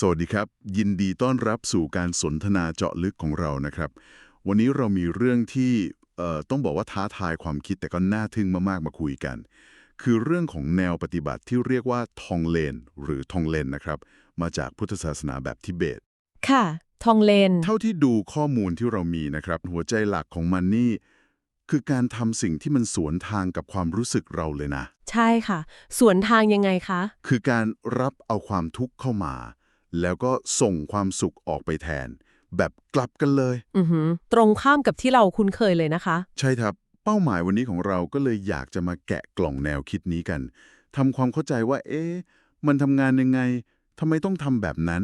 สวัสดีครับ ยินดีต้อนรับสู่การสนทนาเจาะลึกของเรานะครับ วันนี้เรามีเรื่องที่เอ่อต้องบอกว่าท้าทายความคิดแต่ก็น่าทึ่งมากๆมาคุยกัน คือเรื่องของแนวปฏิบัติที่เรียกว่าทองเลน หรือทองเลนนะครับ มาจากพุทธศาสนาแบบทิเบต ค่ะ ทองเลน เท่าที่ดูข้อมูลที่เรามีนะครับ หัวใจหลักของมันนี่คือการทำสิ่งที่มันสวนทางกับความรู้สึกเราเลยนะ ใช่ค่ะ สวนทางยังไงคะ คือการรับเอาความทุกข์เข้ามา แล้วก็ส่งความสุขออกไปแทน แบบกลับกันเลย อือหือตรงข้ามกับที่เราคุ้นเคยเลยนะคะ ใช่ครับ เป้าหมายวันนี้ของเราก็เลยอยากจะมาแกะกล่องแนวคิดนี้กันทำความเข้าใจว่า เอ๊ะมันทำงานยังไงทำไมต้องทำแบบนั้น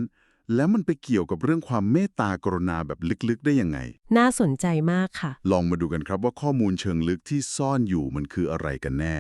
แล้วมันไปเกี่ยวกับเรื่องความเมตตากรุณาแบบลึกๆ ได้ยังไง น่าสนใจมากค่ะ ลองมาดูกันครับว่าข้อมูลเชิงลึกที่ซ่อนอยู่มันคืออะไรกันแน่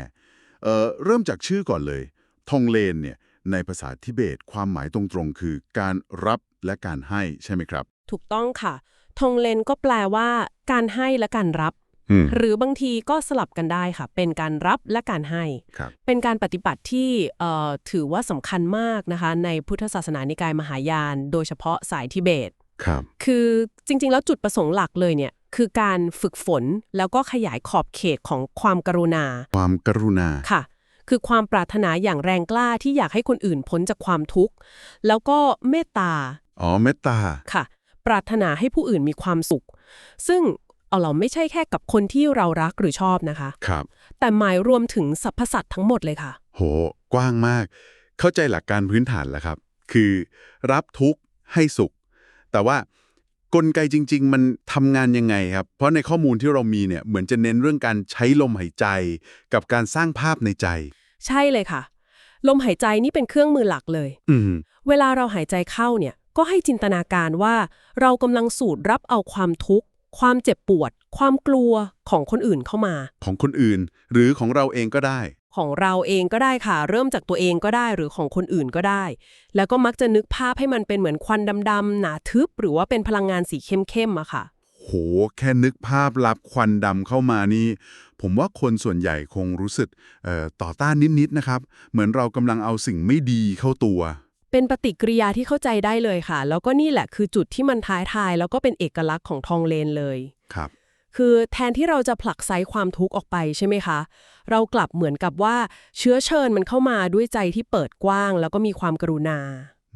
เอ่อเริ่มจากชื่อก่อนเลย ทองเลนเนี่ย ในภาษาทิเบต ความหมายตรงๆ คือการรับและการให้ใช่ไหมครับ ถูกต้องค่ะทองเลนก็แปลว่า การให้และการรับอืมหรือบางทีก็สลับกันได้ค่ะ เป็นการรับและการให้ครับเป็นการปฏิบัติที่เอ่อถือว่าสำคัญมากนะคะ ในพุทธศาสนานิกายมหายาน โดยเฉพาะสายทิเบตครับคือจริงๆ แล้วจุดประสงค์หลักเลยเนี่ยคือการฝึกฝนแล้วก็ขยายขอบเขตของความกรุณา ความกรุณาค่ะ คือความปรารถนาอย่างแรงกล้าที่อยากให้คนอื่นพ้นจากความทุกข์ แล้วก็เมตตา อ๋อ เมตตา ค่ะ ปรารถนาให้ผู้อื่นมีความสุข ซึ่งเอาเราไม่ใช่แค่กับคนที่เรารักหรือชอบนะคะ ครับ แต่หมายรวมถึงสรรพสัตว์ทั้งหมดเลยค่ะ โห กว้างมาก เข้าใจหลักการพื้นฐานแล้วครับ คือ รับทุกข์ให้สุข แต่ว่า กลไกจริง ๆ มันทำงานยังไงครับ เพราะในข้อมูลที่เรามีเนี่ยเหมือนจะเน้นเรื่องการใช้ลมหายใจ กับการสร้างภาพในใจ ใช่เลยค่ะ ลมหายใจนี่เป็นเครื่องมือหลักเลย อืมเวลาเราหายใจเข้าเนี่ย ก็ให้จินตนาการว่า เรากำลังสูดรับเอาความทุกข์ ความเจ็บปวด ความกลัวของคนอื่นเข้ามา ของคนอื่น หรือของเราเองก็ได้ ของเราเองก็ได้ค่ะ เริ่มจากตัวเองก็ได้หรือของคนอื่นก็ได้ แล้วก็มักจะนึกภาพให้มันเป็นเหมือนควันดำๆหนาทึบ หรือว่าเป็นพลังงานสีเข้มๆอะค่ะ โห แค่นึกภาพรับควันดำเข้ามานี่ ผมว่าคนส่วนใหญ่คงรู้สึกเอ่อต่อต้านนิดๆนะครับ เหมือนเรากำลังเอาสิ่งไม่ดีเข้าตัวเป็นปฏิกิริยาที่เข้าใจได้เลยค่ะ แล้วก็นี่แหละคือจุดที่มันท้ายทาย แล้วก็เป็นเอกลักษณ์ของทองเลนเลย ครับ คือแทนที่เราจะผลักไซความทุกข์ออกไปใช่ไหมคะ เรากลับเหมือนกับว่าเชื้อเชิญมันเข้ามาด้วยใจที่เปิดกว้าง แล้วก็มีความกรุณา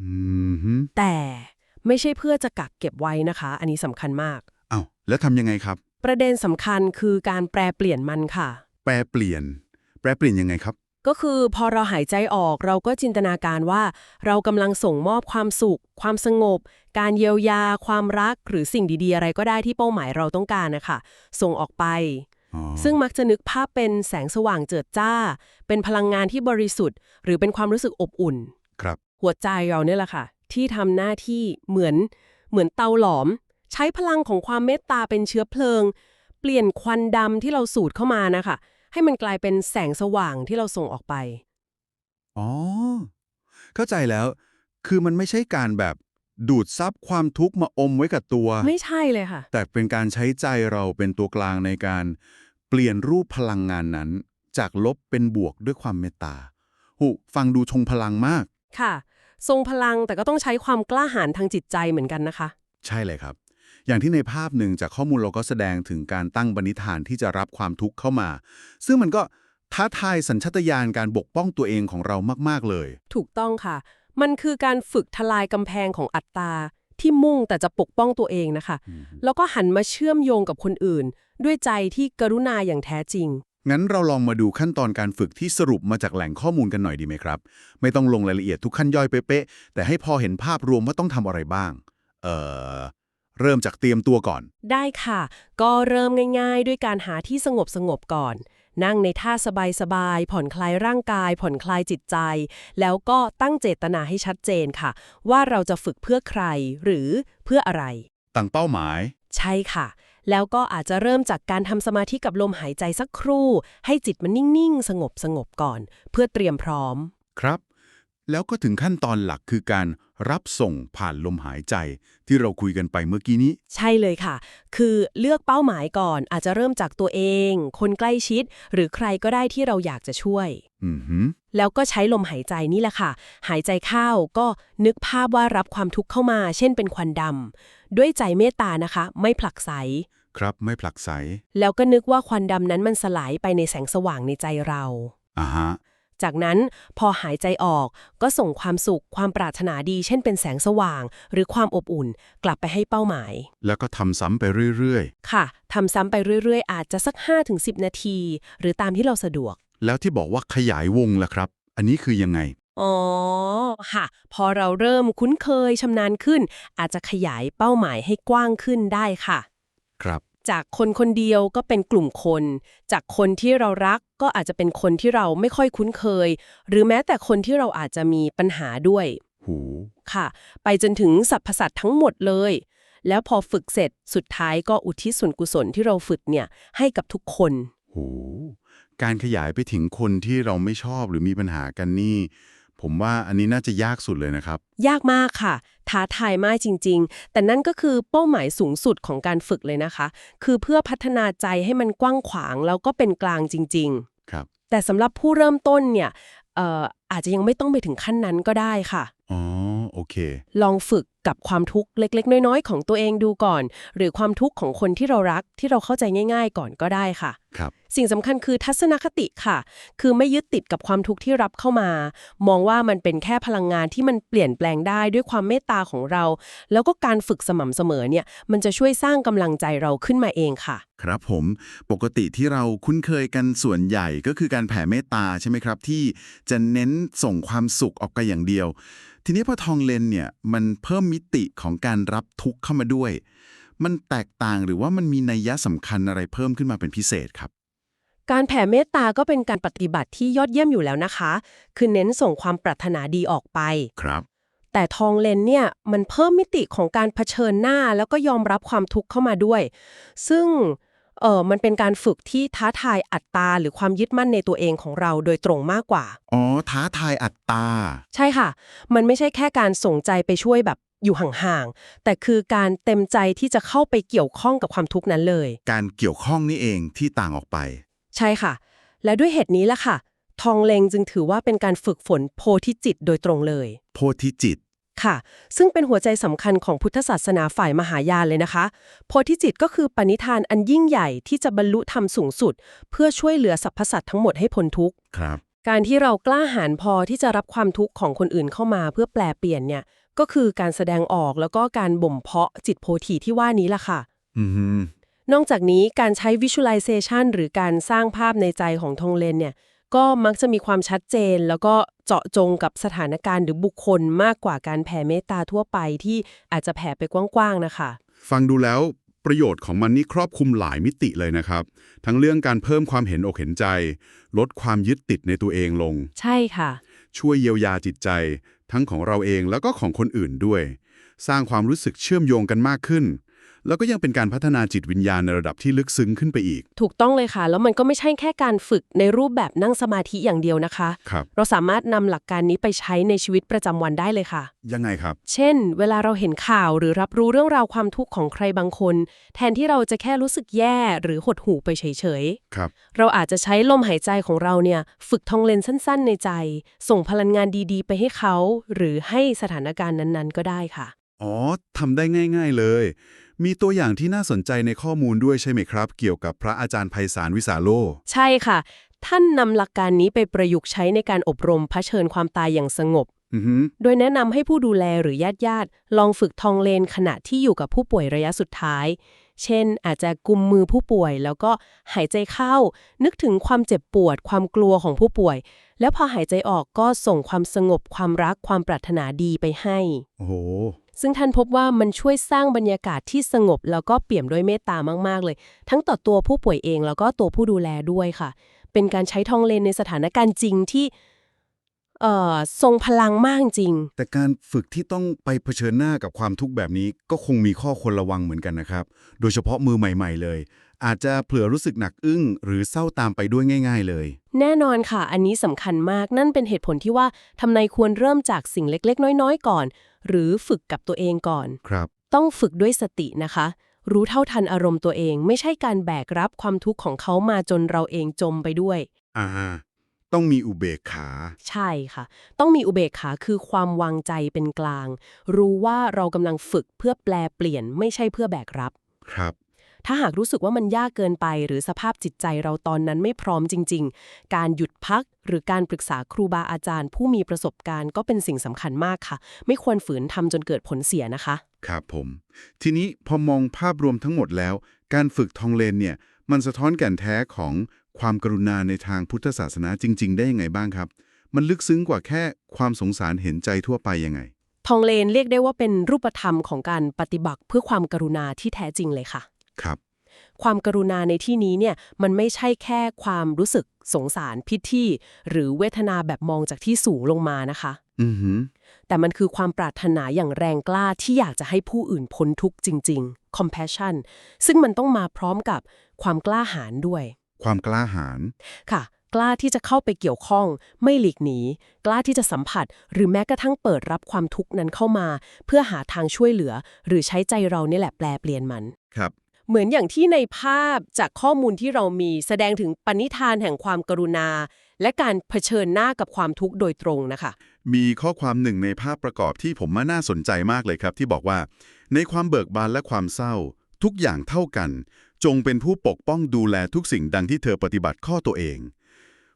อืมฮึแต่ไม่ใช่เพื่อจะกักเก็บไว้นะคะ อันนี้สำคัญมากอ้าวแล้วทำยังไงครับ ประเด็นสำคัญคือการแปลเปลี่ยนมันค่ะ แปรเปลี่ยน แปรเปลี่ยนยังไงครับ ก็คือพอเราหายใจออกเราก็จินตนาการว่า เรากำลังส่งมอบความสุข ความสงบ การเยียวยา ความรัก หรือสิ่งดีๆ อะไรก็ได้ที่เป้าหมายเราต้องการนะคะส่งออกไปอ๋อซึ่งมักจะนึกภาพเป็นแสงสว่างเจิดจ้า เป็นพลังงานที่บริสุทธิ์ หรือเป็นความรู้สึกอบอุ่น ครับ หัวใจเราเนี่ยแหละค่ะ ที่ทำหน้าที่เหมือนเหมือนเตาหลอม ใช้พลังของความเมตตาเป็นเชื้อเพลิง เปลี่ยนควันดำที่เราสูดเข้ามานะคะ ให้มันกลายเป็นแสงสว่างที่เราส่งออกไป อ๋อ เข้าใจแล้ว คือมันไม่ใช่การแบบดูดซับความทุกข์มาอมไว้กับตัว ไม่ใช่เลยค่ะ แต่เป็นการใช้ใจเราเป็นตัวกลางในการเปลี่ยนรูปพลังงานนั้น จากลบเป็นบวกด้วยความเมตตาหูฟังดูชงพลังมาก ค่ะ ทรงพลังแต่ก็ต้องใช้ความกล้าหาญทางจิตใจเหมือนกันนะคะ ใช่เลยครับ อย่างที่ในภาพหนึ่งจากข้อมูลเราก็แสดงถึงการตั้งบณิธานที่จะรับความทุกข์เข้ามา ซึ่งมันก็ท้าทายสัญชาตญาณการปกป้องตัวเองของเรามาก ๆ เลย ถูกต้องค่ะ มันคือการฝึกทลายกำแพงของอัตตา ที่มุ่งแต่จะปกป้องตัวเองนะคะ แล้วก็หันมาเชื่อมโยงกับคนอื่น ด้วยใจที่กรุณาอย่างแท้จริง งั้นเราลองมาดูขั้นตอนการฝึกที่สรุปมาจากแหล่งข้อมูลกันหน่อยดีไหมครับ ไม่ต้องลงรายละเอียดทุกขั้นย่อยเป๊ะๆแต่ให้พอเห็นภาพรวมว่าต้องทำอะไรบ้าง เอ่อ เริ่มจากเตรียมตัวก่อน ได้ค่ะ ก็เริ่มง่าย ๆ ด้วยการหาที่สงบสงบๆก่อน นั่งในท่าสบายๆผ่อนคลายร่างกาย ผ่อนคลายจิตใจ แล้วก็ตั้งเจตนาให้ชัดเจนค่ะ ว่าเราจะฝึกเพื่อใครหรือเพื่ออะไร ตั้งเป้าหมาย ใช่ค่ะ แล้วก็อาจจะเริ่มจากการทำสมาธิกับลมหายใจสักครู่ ให้จิตมันนิ่งๆ สงบสงบๆก่อน เพื่อเตรียมพร้อม ครับ แล้วก็ถึงขั้นตอนหลักคือการรับส่งผ่านลมหายใจ ที่เราคุยกันไปเมื่อกี้นี้ ใช่เลยค่ะ คือเลือกเป้าหมายก่อนอาจจะเริ่มจากตัวเอง คนใกล้ชิด หรือใครก็ได้ที่เราอยากจะช่วย อือหือ แล้วก็ใช้ลมหายใจนี่แหละค่ะ หายใจเข้าก็นึกภาพว่ารับความทุกข์เข้ามา เช่นเป็นควันดำด้วยใจเมตตานะคะ ไม่ผลักไส ครับไม่ผลักไส แล้วก็นึกว่าควันดำนั้นมันสลายไปในแสงสว่างในใจเรา อ่าฮะ จากนั้นพอหายใจออกก็ส่งความสุขความปรารถนาดี เช่นเป็นแสงสว่าง หรือความอบอุ่นกลับไปให้เป้าหมาย แล้วก็ทำซ้ำไปเรื่อยค่ะทำซ้ำไปเรื่อยๆ อาจจะสัก 5-10 นาที หรือตามที่เราสะดวกๆแล้วที่บอกว่าขยายวงล่ะครับ อันนี้คือยังไงอ๋อค่ะ พอเราเริ่มคุ้นเคยชำนาญขึ้น อาจจะขยายเป้าหมายให้กว้างขึ้นได้ค่ะ ครับ จากคนคนเดียวก็เป็นกลุ่มคน จากคนที่เรารักก็อาจจะเป็นคนที่เราไม่ค่อยคุ้นเคย หรือแม้แต่คนที่เราอาจจะมีปัญหาด้วยหูค่ะ ไปจนถึงสรรพสัตว์ทั้งหมดเลย แล้วพอฝึกเสร็จสุดท้ายก็อุทิศส่วนกุศลที่เราฝึกเนี่ยให้กับทุกคนหูการขยายไปถึงคนที่เราไม่ชอบหรือมีปัญหากันนี่ ผมว่าอันนี้น่าจะยากสุดเลยนะครับ ยากมากค่ะ ท้าทายมากจริง ๆ แต่นั่นก็คือเป้าหมายสูงสุดของการฝึกเลยนะคะ คือเพื่อพัฒนาใจให้มันกว้างขวางแล้วก็เป็นกลางจริงครับๆแต่สำหรับผู้เริ่มต้นเนี่ยเอ่ออาจจะยังไม่ต้องไปถึงขั้นนั้นก็ได้ค่ะ อ๋อ โอเค ลองฝึกกับความทุกข์เล็ก ๆ น้อย ๆ ของตัวเองดูก่อน หรือความทุกข์ของคนที่เรารักที่เราเข้าใจง่าย ๆ ก่อนก็ได้ค่ะ ครับ สิ่งสำคัญคือทัศนคติค่ะ คือไม่ยึดติดกับความทุกข์ที่รับเข้ามา มองว่ามันเป็นแค่พลังงานที่มันเปลี่ยนแปลงได้ด้วยความเมตตาของเรา แล้วก็การฝึกสม่ำเสมอเนี่ย มันจะช่วยสร้างกำลังใจเราขึ้นมาเองค่ะ ครับผมปกติที่เราคุ้นเคยกันส่วนใหญ่ก็คือการแผ่เมตตาใช่ไหมครับ ที่จะเน้นส่งความสุขออกไปอย่างเดียว ทีนี้พอทองเลนเนี่ยมันเพิ่มมิติของการรับทุกข์เข้ามาด้วย มันแตกต่างหรือว่ามันมีนัยยะสำคัญอะไรเพิ่มขึ้นมาเป็นพิเศษครับ การแผ่เมตตาก็เป็นการปฏิบัติที่ยอดเยี่ยมอยู่แล้วนะคะ คือเน้นส่งความปรารถนาดีออกไป ครับ แต่ทองเลนเนี่ยมันเพิ่มมิติของการเผชิญหน้าแล้วก็ยอมรับความทุกข์เข้ามาด้วย ซึ่งเออมันเป็นการฝึกที่ท้าทายอัตตาหรือความยึดมั่นในตัวเองของเราโดยตรงมากกว่า อ๋อ ท้าทายอัตตา ใช่ค่ะ มันไม่ใช่แค่การส่งใจไปช่วยแบบ อยู่ห่างๆ แต่คือการเต็มใจที่จะเข้าไปเกี่ยวข้องกับความทุกข์นั้นเลย การเกี่ยวข้องนี่เองที่ต่างออกไป ใช่ค่ะ และด้วยเหตุนี้ล่ะค่ะ ทองเลงจึงถือว่าเป็นการฝึกฝนโพธิจิตโดยตรงเลย โพธิจิตค่ะ ซึ่งเป็นหัวใจสำคัญของพุทธศาสนาฝ่ายมหายานเลยนะคะ โพธิจิตก็คือปณิธานอันยิ่งใหญ่ที่จะบรรลุธรรมสูงสุด เพื่อช่วยเหลือสรรพสัตว์ทั้งหมดให้พ้นทุกข์ ครับ การที่เรากล้าหาญพอที่จะรับความทุกข์ของคนอื่นเข้ามาเพื่อแปลเปลี่ยนเนี่ย ก็คือการแสดงออกแล้วก็การบ่มเพาะจิตโพธิที่ว่านี้ล่ะค่ะ อือหือนอกจากนี้การใช้ visualization หรือการสร้างภาพในใจของทองเลนเนี่ย ก็มักจะมีความชัดเจน แล้วก็เจาะจงกับสถานการณ์หรือบุคคลมากกว่าการแผ่เมตตาทั่วไปที่อาจจะแผ่ไปกว้างๆนะคะ ฟังดูแล้วประโยชน์ของมันนี่ครอบคลุมหลายมิติเลยนะครับ ทั้งเรื่องการเพิ่มความเห็นอกเห็นใจ ลดความยึดติดในตัวเองลง ใช่ค่ะ ช่วยเยียวยาจิตใจ ทั้งของเราเองแล้วก็ของคนอื่นด้วย สร้างความรู้สึกเชื่อมโยงกันมากขึ้น แล้วก็ยังเป็นการพัฒนาจิตวิญญาณในระดับที่ลึกซึ้งขึ้นไปอีก ถูกต้องเลยค่ะ แล้วมันก็ไม่ใช่แค่การฝึกในรูปแบบนั่งสมาธิอย่างเดียวนะคะ ครับ เราสามารถนำหลักการนี้ไปใช้ในชีวิตประจำวันได้เลยค่ะ ยังไงครับ เช่น เวลาเราเห็นข่าวหรือรับรู้เรื่องราวความทุกข์ของใครบางคน แทนที่เราจะแค่รู้สึกแย่หรือหดหู่ไปเฉยครับ ๆ เราอาจจะใช้ลมหายใจของเราเนี่ยฝึกท่องเลนสั้น ๆ ในใจ ส่งพลังงานดีๆ ไปให้เขา หรือให้สถานการณ์นั้นๆ ก็ได้ค่ะ อ๋อทำได้ง่าย ๆเลย มีตัวอย่างที่น่าสนใจในข้อมูลด้วยใช่ไหมครับ เกี่ยวกับพระอาจารย์ไพศาลวิสาโล ใช่ค่ะ ท่านนำหลักการนี้ไปประยุกต์ใช้ในการอบรมเผชิญความตายอย่างสงบอือหือโดยแนะนำให้ผู้ดูแลหรือญาติญาติๆลองฝึกทองเลนขณะที่อยู่กับผู้ป่วยระยะสุดท้าย เช่น อาจจะกุมมือผู้ป่วย แล้วก็หายใจเข้า นึกถึงความเจ็บปวด ความกลัวของผู้ป่วย แล้วพอหายใจออกก็ส่งความสงบความรักความปรารถนาดีไปให้ โอ้โห ซึ่งท่านพบว่ามันช่วยสร้างบรรยากาศที่สงบ แล้วก็เปี่ยมด้วยเมตตามาก ๆ เลย ทั้งต่อตัวผู้ป่วยเองแล้วก็ตัวผู้ดูแลด้วยค่ะ เป็นการใช้ทองเลนในสถานการณ์จริงที่เอ่อทรงพลังมากจริง แต่การฝึกที่ต้องไปเผชิญหน้ากับความทุกข์แบบนี้ ก็คงมีข้อควรระวังเหมือนกันนะครับ โดยเฉพาะมือใหม่ ๆ เลย อาจจะเผลอรู้สึกหนักอึ้ง หรือเศร้าตามไปด้วยง่าย ๆ เลย แน่นอนค่ะ อันนี้สำคัญมากนั่นเป็นเหตุผลที่ว่าทำไมควรเริ่มจากสิ่งเล็กๆ น้อยๆ ก่อน หรือฝึกกับตัวเองก่อน ครับ ต้องฝึกด้วยสตินะคะ รู้เท่าทันอารมณ์ตัวเอง ไม่ใช่การแบกรับความทุกข์ของเขามาจนเราเองจมไปด้วย อ่า ต้องมีอุเบกขา ใช่ค่ะ ต้องมีอุเบกขาคือความวางใจเป็นกลาง รู้ว่าเรากำลังฝึกเพื่อแปลเปลี่ยนไม่ใช่เพื่อแบกรับ ครับ ถ้าหากรู้สึกว่ามันยากเกินไป หรือสภาพจิตใจเราตอนนั้นไม่พร้อมจริง ๆ การหยุดพักหรือการปรึกษาครูบาอาจารย์ ผู้มีประสบการณ์ก็เป็นสิ่งสำคัญมากค่ะ ไม่ควรฝืนทำจนเกิดผลเสียนะคะ ครับผม ทีนี้พอมองภาพรวมทั้งหมดแล้ว การฝึกทองเลนเนี่ยมันสะท้อนแก่นแท้ของความกรุณาในทางพุทธศาสนาจริง ๆ ได้ยังไงบ้างครับ มันลึกซึ้งกว่าแค่ความสงสารเห็นใจทั่วไปยังไง ทองเลนเรียกได้ว่าเป็นรูปธรรมของการปฏิบัติเพื่อความกรุณาที่แท้จริงเลยค่ะ ครับ ความกรุณาในที่นี้เนี่ยมันไม่ใช่แค่ความรู้สึกสงสารพิธีหรือเวทนาแบบมองจากที่สูงลงมานะคะ อือหือ แต่มันคือความปรารถนาอย่างแรงกล้าที่อยากจะให้ผู้อื่นพ้นทุกข์จริง ๆ compassion ซึ่งมันต้องมาพร้อมกับความกล้าหาญด้วย ความกล้าหาญค่ะ กล้าที่จะเข้าไปเกี่ยวข้อง ไม่หลีกหนี กล้าที่จะสัมผัส หรือแม้กระทั่งเปิดรับความทุกข์นั้นเข้ามา เพื่อหาทางช่วยเหลือ หรือใช้ใจเราเนี่ยแหละแปลเปลี่ยนมัน ครับ เหมือนอย่างที่ในภาพจากข้อมูลที่เรามีแสดงถึงปณิธานแห่งความกรุณา และการเผชิญหน้ากับความทุกข์โดยตรงนะคะ มีข้อความหนึ่งในภาพประกอบที่ผมว่าน่าสนใจมากเลยครับ ที่บอกว่า ในความเบิกบานและความเศร้า ทุกอย่างเท่ากัน จงเป็นผู้ปกป้องดูแลทุกสิ่งดังที่เธอปฏิบัติข้อตัวเอง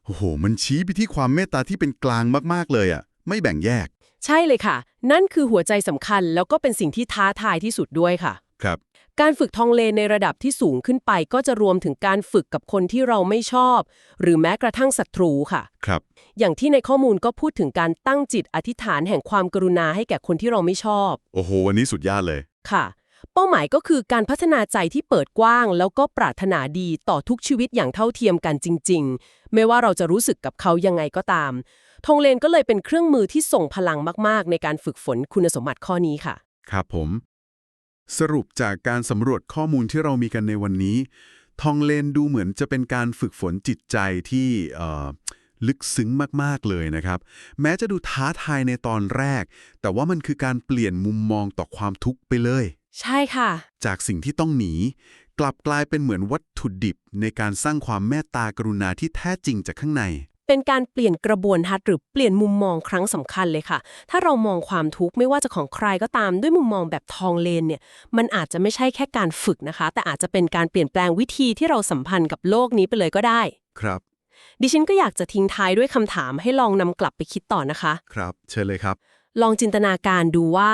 โอ้โห มันชี้ไปที่ความเมตตาที่เป็นกลางมากๆเลยอะ ไม่แบ่งแยก ใช่เลยค่ะ นั่นคือหัวใจสำคัญแล้วก็เป็นสิ่งที่ท้าทายที่สุดด้วยค่ะ ครับ การฝึกทองเลนในระดับที่สูงขึ้นไปก็จะรวมถึงการฝึกกับคนที่เราไม่ชอบ หรือแม้กระทั่งศัตรูค่ะ ครับ อย่างที่ในข้อมูลก็พูดถึงการตั้งจิตอธิษฐานแห่งความกรุณาให้แก่คนที่เราไม่ชอบ โอ้โห วันนี้สุดยอดเลย ค่ะ เป้าหมายก็คือการพัฒนาใจที่เปิดกว้าง แล้วก็ปรารถนาดีต่อทุกชีวิตอย่างเท่าเทียมกันจริง ๆ ไม่ว่าเราจะรู้สึกกับเขายังไงก็ตาม ทองเลนก็เลยเป็นเครื่องมือที่ส่งพลังมาก ๆ ในการฝึกฝนคุณสมบัติข้อนี้ค่ะ ครับผม สรุปจากการสำรวจข้อมูลที่เรามีกันในวันนี้ ทองเลนดูเหมือนจะเป็นการฝึกฝนจิตใจที่เอ่อลึกซึ้งมาก ๆ เลยนะครับ แม้จะดูท้าทายในตอนแรก แต่ว่ามันคือการเปลี่ยนมุมมองต่อความทุกข์ไปเลย ใช่ค่ะ จากสิ่งที่ต้องหนี กลับกลายเป็นเหมือนวัตถุดิบในการสร้างความเมตตากรุณาที่แท้จริงจากข้างใน เป็นการเปลี่ยนกระบวนทัศน์หรือเปลี่ยนมุมมองครั้งสำคัญเลยค่ะ ถ้าเรามองความทุกข์ไม่ว่าจะของใครก็ตามด้วยมุมมองแบบทองเลนเนี่ย มันอาจจะไม่ใช่แค่การฝึกนะคะ แต่อาจจะเป็นการเปลี่ยนแปลงวิธีที่เราสัมพันธ์กับโลกนี้ไปเลยก็ได้ ครับดิฉันก็อยากจะทิ้งท้ายด้วยคำถามให้ลองนำกลับไปคิดต่อนะคะ ครับ เชิญเลยครับ ลองจินตนาการดูว่า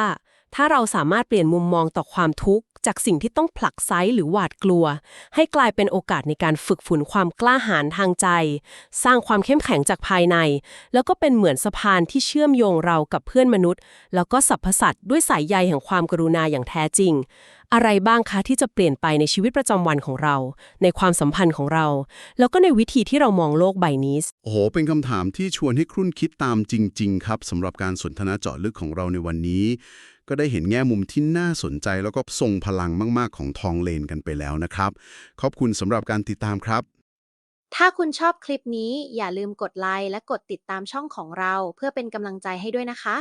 ถ้าเราสามารถเปลี่ยนมุมมองต่อความทุกข์ จากสิ่งที่ต้องผลักไซหรือหวาดกลัว ให้กลายเป็นโอกาสในการฝึกฝนความกล้าหาญทางใจ สร้างความเข้มแข็งจากภายใน แล้วก็เป็นเหมือนสะพานที่เชื่อมโยงเรากับเพื่อนมนุษย์ แล้วก็สรรพสัตว์ด้วยสายใยแห่งความกรุณาอย่างแท้จริง อะไรบ้างคะที่จะเปลี่ยนไปในชีวิตประจำวันของเรา ในความสัมพันธ์ของเรา แล้วก็ในวิธีที่เรามองโลกใบนี้โอ้โหเป็นคำถามที่ชวนให้ครุ่นคิดตามจริง ๆ ครับสำหรับการสนทนาเจาะลึกของเราในวันนี้ ก็ได้เห็นแง่มุมที่น่าสนใจแล้วก็ทรงพลังมาก ๆ ของทองเลนกันไปแล้วนะครับ ขอบคุณสำหรับการติดตามครับ ถ้าคุณชอบคลิปนี้อย่าลืมกดไลค์และกดติดตามช่องของเรา เพื่อเป็นกำลังใจให้ด้วยนะคะ